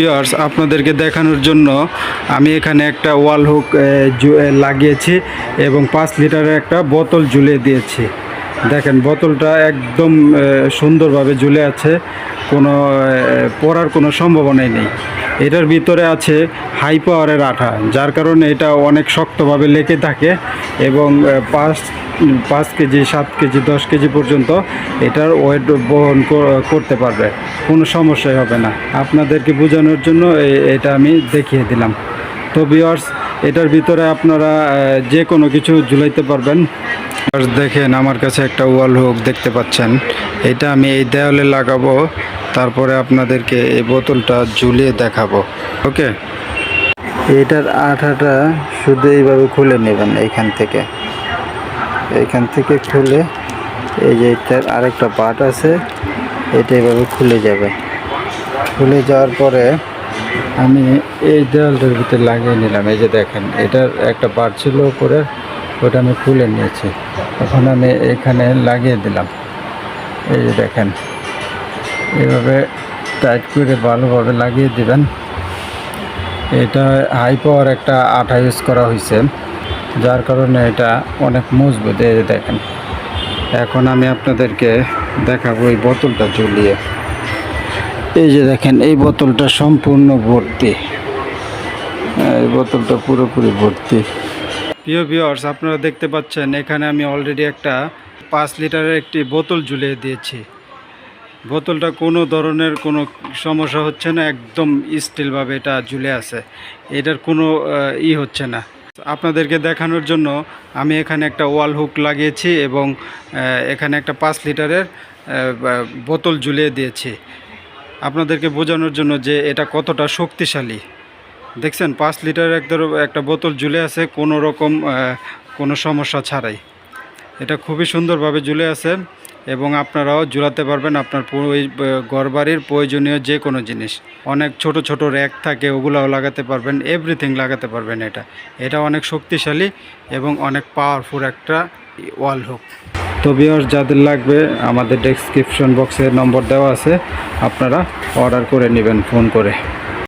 Viewers আপনাদেরকে দেখানোর জন্য আমি এখানে একটা ওয়াল হুক লাগিয়েছি এবং পাঁচ লিটারের একটা বোতল ঝুলিয়ে দিয়েছি। দেখেন, বোতলটা একদম সুন্দরভাবে ঝুলে আছে। কোনো পড়ার কোনো সম্ভাবনাই নেই। এটার ভিতরে আছে হাই পাওয়ারের আঠা, যার কারণে এটা অনেক শক্তভাবে লেগে থাকে এবং পাঁচ পাঁচ কেজি, সাত কেজি, দশ কেজি পর্যন্ত এটার ওয়েট বহন করতে পারবে। কোনো সমস্যাই হবে না। আপনাদেরকে বোঝানোর জন্য এটা আমি দেখিয়ে দিলাম। তো ভিওয়ার্স এটার ভিতরে আপনারা যে কোনো কিছু ঝুলাইতে পারবেন। দেখেন, আমার কাছে একটা ওয়াল হুক দেখতে পাচ্ছেন। এটা আমি এই দেওয়ালে লাগাবো, তারপরে আপনাদেরকে এই বোতলটা ঝুলিয়ে দেখাবো। ওকে? এটার আঠাটা শুধু এইভাবে খুলে নেবেন এইখান থেকে। এইখান থেকে খুলে এই যে এটার আরেকটা পার্ট আছে, এটা এইভাবে খুলে যাবে। খুলে যাওয়ার পরে আমি এই দেওয়ালটার ভিতরে লাগিয়ে নিলাম। এই যে দেখেন, এটার একটা পার্ট ছিল উপরে ওটা আমি খুলে নিয়েছি। এখন আমি এখানে লাগিয়ে দিলাম। এই যে দেখেন, এভাবে টাইট করে ভালোভাবে লাগিয়ে দিবেন। এটা হাই পাওয়ার একটা আঠা ইউজ করা হয়েছে, যার কারণে এটা অনেক মজবুত। এই দেখেন, এখন আমি আপনাদেরকে দেখাবো এই বোতলটা ঝুলিয়ে। এই যে দেখেন, এই বোতলটা সম্পূর্ণ ভর্তি। এই বোতলটা পুরোপুরি ভর্তি। প্রিয় ভিউয়ার্স আপনারা দেখতে পাচ্ছেন, এখানে আমি অলরেডি একটা পাঁচ লিটারের একটি বোতল ঝুলিয়ে দিয়েছি। বোতলটা কোনো ধরনের কোনো সমস্যা হচ্ছে না, একদম স্টিলভাবে এটা ঝুলে আছে। এটার কোনো ই হচ্ছে না। আপনাদেরকে দেখানোর জন্য আমি এখানে একটা ওয়াল হুক লাগিয়েছি এবং এখানে একটা পাঁচ লিটারের বোতল ঝুলিয়ে দিয়েছি। আপনাদেরকে বোঝানোর জন্য যে এটা কতটা শক্তিশালী। দেখছেন, পাঁচ লিটারের একটা একটা বোতল ঝুলে আছে, কোনো রকম কোনো সমস্যা ছাড়াই। এটা খুবই সুন্দরভাবে ঝুলে আছে এবং আপনারাও ঝুলাতে পারবেন আপনার ঘর বাড়ির প্রয়োজনীয় যে কোনো জিনিস। অনেক ছোট ছোট র্যাক থাকে, ওগুলাও লাগাতে পারবেন এভরিথিং লাগাতে পারবেন এটা। এটা অনেক শক্তিশালী এবং অনেক পাওয়ারফুল একটা ওয়াল হুক তো যাদের লাগবে, আমাদের ডেসক্রিপশন বক্সে নম্বর দেওয়া আছে, আপনারা অর্ডার করে নেবেন ফোন করে।